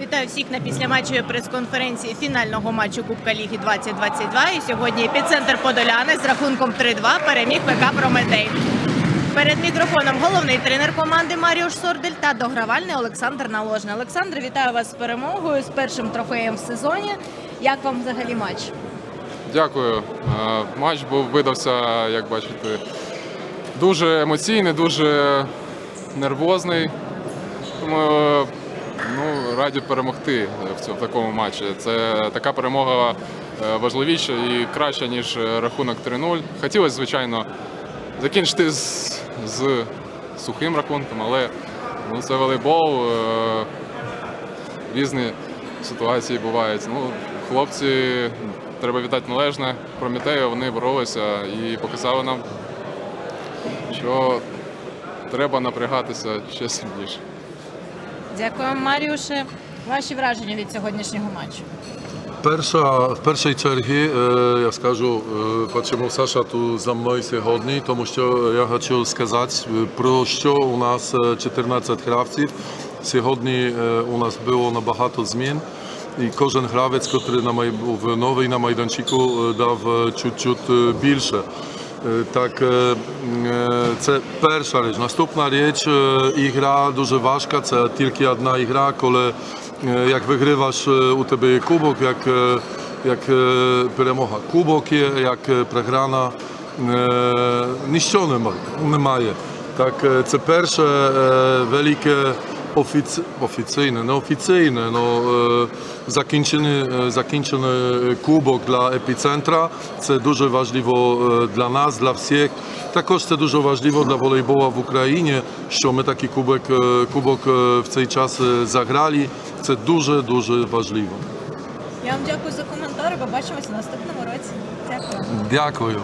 Вітаю всіх на післяматчевій прес-конференції фінального матчу Кубка Ліги 2022. І сьогодні епіцентр Подоляни з рахунком 3-2 переміг ПК Прометей. Перед мікрофоном головний тренер команди Маріуш Сордель та догравальний Олександр Наложний. Олександр, вітаю вас з перемогою, з першим трофеєм в сезоні. Як вам взагалі матч? Дякую. Е, Матч був видався, як бачите, дуже емоційний, дуже нервозний. Тому ну, раді перемогти в цьому в такому матчі. Це така перемога е, важливіша і краща, ніж е, рахунок 3-0. Хотілося, звичайно, закінчити з, з сухим рахунком, але ну, це волейбол. е, Різні ситуації бувають. Ну, хлопці, треба вітати належне. Прометею вони боролися і показали нам, що треба напрягатися ще сильніше. Дякую, Маріуше. Ваші враження від сьогоднішнього матчу? Перша, в першій черзі, е, я скажу, е, чому Саша тут за мною сьогодні, тому що я хочу сказати, е, про що у нас е, 14 гравців. Сьогодні е, у нас було набагато змін. І кожен гравець, який на май... був новий на майданчику, дав чуть-чуть більше. Е, Так, е, е, це перша річ. Наступна річ, е, ігра дуже важка, це тільки одна ігра, коли е, як виграваєш, е, у тебе є кубок, як, е, як е, перемога. Кубок є, як е, програна, е, ніщо немає. Так, е, це перше е, велике офіці... офіційне, неофіційне, ну, е, закінчений, е, закінчений кубок для епіцентра. Це дуже важливо е, для нас, для всіх. Також це дуже важливо для волейбола в Україні, що ми такий кубок, е, кубок е, в цей час е, заграли. Це дуже-дуже важливо. Я вам дякую за коментар. Побачимося в наступному році. Дякую. Дякую.